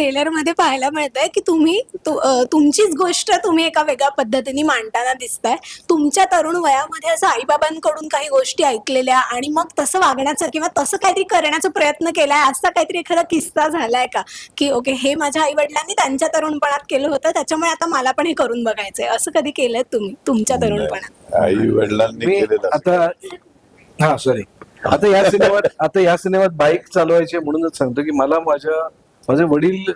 ट्रेलरमध्ये पाहायला मिळतंय की तुम्ही तु- तुमचीच गोष्ट तुम्ही एका वेगळ्या पद्धतीने मांडताना दिसताय. तुमच्या तरुण वयामध्ये असं आईबाबांकडून काही गोष्टी ऐकलेल्या आणि मग तसं वागण्याचा किंवा तसं काहीतरी करण्याचा प्रयत्न केलाय असा काहीतरी एखादा किस्सा झालाय का? की ओके हे माझ्या आई वडिलांनी त्यांच्या तरुणपणात केलं होतं त्याच्यामुळे आता मला पण हे करून बघायचंय. असं कधी केलंय तुम्ही तुमच्या तरुणपणात? आई वडिलांनी आता हा सॉरी आता या सिनेमात आता या सिनेमात बाईक चालवायचे म्हणूनच सांगतो की मला माझ्या माझे वडील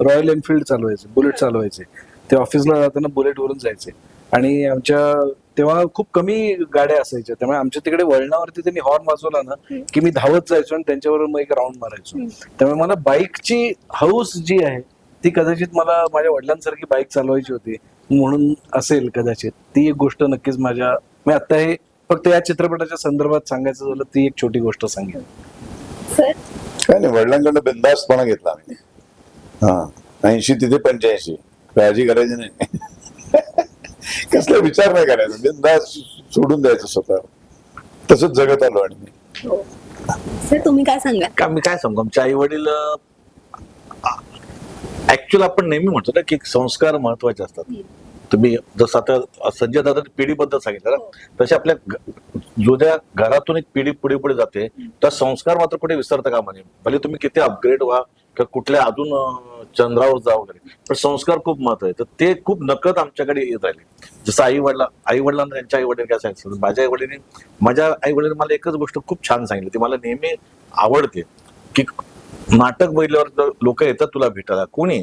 रॉयल एनफिल्ड चालवायचे बुलेट चालवायचे. ते ऑफिसला जाताना बुलेट वरून जायचे. आणि आमच्या तेव्हा खूप कमी गाड्या असायच्या. त्यामुळे आमच्या तिकडे वळणावरती त्यांनी हॉर्न वाजवला ना की मी धावत जायचो आणि त्यांच्याबरोबर मग एक राऊंड मारायचो. त्यामुळे मला बाईकची हौस जी आहे ती कदाचित मला माझ्या वडिलांसारखी बाईक चालवायची होती. म्हणून असेल कदाचित. ती एक गोष्ट नक्कीच माझ्या मी आता हे फक्त या चित्रपटाच्या संदर्भात सांगायचं झालं ती एक छोटी गोष्ट सांगेन. सर काय नाही वडिलांकडनं बिंदास्तपणा घेतला आम्ही. हा ऐंशी तिथे पंच्याऐंशी. काळजी करायची नाही. कसला विचार नाही करायचा. बिंदास सोडून द्यायचं स्वतः तसंच जगत आलो आणि मी. सर तुम्ही काय सांगाल? का मी काय सांगू? आमचे आई वडील ऍक्च्युअल आपण नेहमी म्हणतो ना की संस्कार महत्त्वाचे असतात. तुम्ही जसं आता संजय दादा पिढीबद्दल सांगितलं ना तसे आपल्या जुन्या घरातून एक पिढी पुढे पुढे जाते तर संस्कार मात्र कुठे विसरता कामा नये. भले तुम्ही किती अपग्रेड व्हा किंवा कुठल्या अजून चंद्रावर जा वगैरे पण संस्कार खूप महत्त्व आहे तर ते खूप नकळत आमच्याकडे येत राहिले. जसं आई वडिला आई वडिलांना त्यांच्या आई वडील काय सांगितलं माझ्या आई वडिलांनी माझ्या आई वडिलांनी मला एकच गोष्ट खूप छान सांगितली. ती मला नेहमी आवडते की नाटक बघितल्यावर लोक येतात तुला भेटायला. कोणी?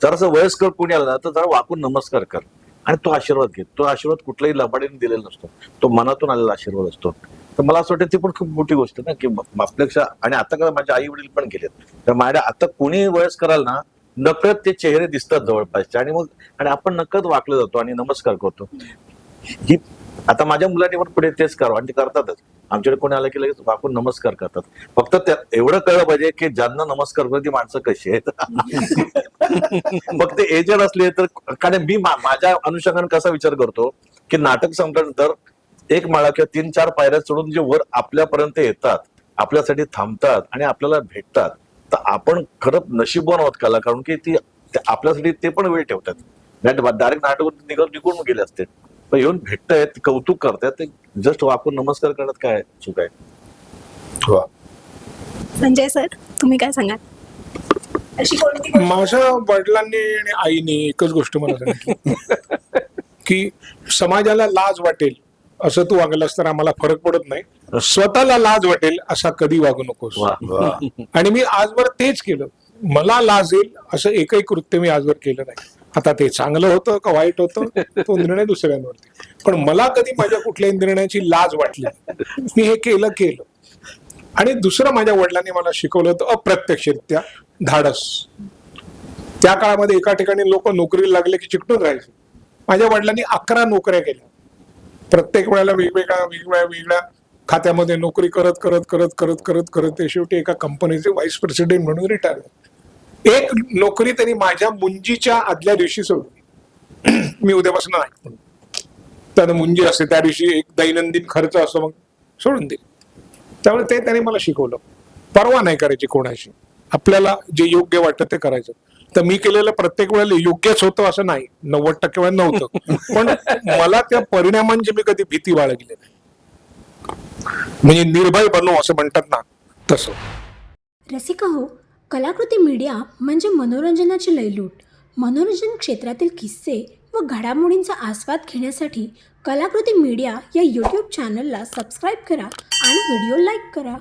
जरासं वयस्कर कोणी आलं ना तर जरा वाकून नमस्कार कर. आणि तो आशीर्वाद घेत तो आशीर्वाद कुठल्याही लबाडीने दिलेला नसतो. तो मनातून आलेला आशीर्वाद असतो. तर मला असं वाटतं ती पण खूप मोठी गोष्ट ना की आपल्यापेक्षा आणि आता का माझ्या आई वडील पण गेलेत. तर माझ्या आता कोणी वयस कराल ना नकळत ते चेहरे दिसतात जवळपासचे. आणि मग आणि आपण नकळत वाकलं जातो आणि नमस्कार करतो. ही आता माझ्या मुलांनी पण पुढे तेच करावं आणि ते करतातच. आमच्याकडे कोणी आलं की लगेच वाकून नमस्कार करतात. फक्त त्या एवढं कळलं पाहिजे की ज्यांना नमस्कार करतो ती माणसं कशी आहेत? फक्त एजर असले तर कारण मी माझ्या अनुषंगाने कसा विचार करतो की नाटक संपल्यानंतर एक माळा किंवा तीन चार पायऱ्या सोडून जे वर आपल्यापर्यंत येतात आपल्यासाठी थांबतात आणि आपल्याला भेटतात तर आपण खरंच नशीबवान आहोत कला कारण की ती आपल्यासाठी ते पण वेळ ठेवतात. डायरेक्ट नाटक निघून निघून गेले असते. पण येऊन भेटतायत कौतुक करतायत ते जस्ट वाकून नमस्कार करण्यात काय चूक आहे? संजय सर तुम्ही काय सांगाल? अशी कोणती गोष्ट- माझ्या वडिलांनी आणि आईने एकच गोष्ट मला सांगितली. की समाजाला लाज वाटेल असं तू वागलास तर आम्हाला फरक पडत नाही. स्वतःला लाज वाटेल असा कधी वागू नकोस. वा वा. आणि मी आजवर तेच केलं. मला लाज येईल असं एकही कृत्य मी आजवर केलं नाही. आता ते चांगलं होतं का वाईट होतं तो निर्णय दुसऱ्यांवरती. पण मला कधी माझ्या कुठल्याही निर्णयाची लाज वाटली नाही. मी हे केलं केलं. आणि दुसरं माझ्या वडिलांनी मला शिकवलं होतं अप्रत्यक्षरित्या. धाडस. त्या काळामध्ये एका ठिकाणी लोक नोकरीला लागले की चिकटून राहायचे. माझ्या वडिलांनी अकरा नोकऱ्या केल्या. प्रत्येक वेळेला वेगवेगळ्या वेगवेगळ्या वेगळ्या खात्यामध्ये नोकरी करत करत करत करत करत करत. ते शेवटी एका कंपनीचे व्हाईस प्रेसिडेंट म्हणून रिटायर एक नोकरी त्यांनी माझ्या मुंजीच्या आदल्या दिवशी सोडली. मी उद्यापासून नाही म्हणून. त्यानं मुंजी असते. त्या दिवशी एक दैनंदिन खर्च असतो मग सोडून दे. त्यामुळे ते त्याने मला शिकवलं. परवा नाही करायची कोणाशी. आपल्याला जे योग्य वाटत ते करायचं. तर मी केलेलं प्रत्येक वेळेला योग्यच होतं असं नाही. नव्वद टक्के वेळा नव्हतं. पण मला त्या परिणामांची मी कधी भीती बाळगली नाही. म्हणजे निर्भय बनू असं म्हणतात ना तसं. रसिका हो कलाकृती मीडिया म्हणजे मनोरंजनाची लयलूट. मनोरंजन क्षेत्रातील किस्से व घडामोडींचा आस्वाद घेण्यासाठी कलाकृती मीडिया या यूट्यूब चॅनलला सबस्क्राईब करा आणि व्हिडिओ लाईक करा.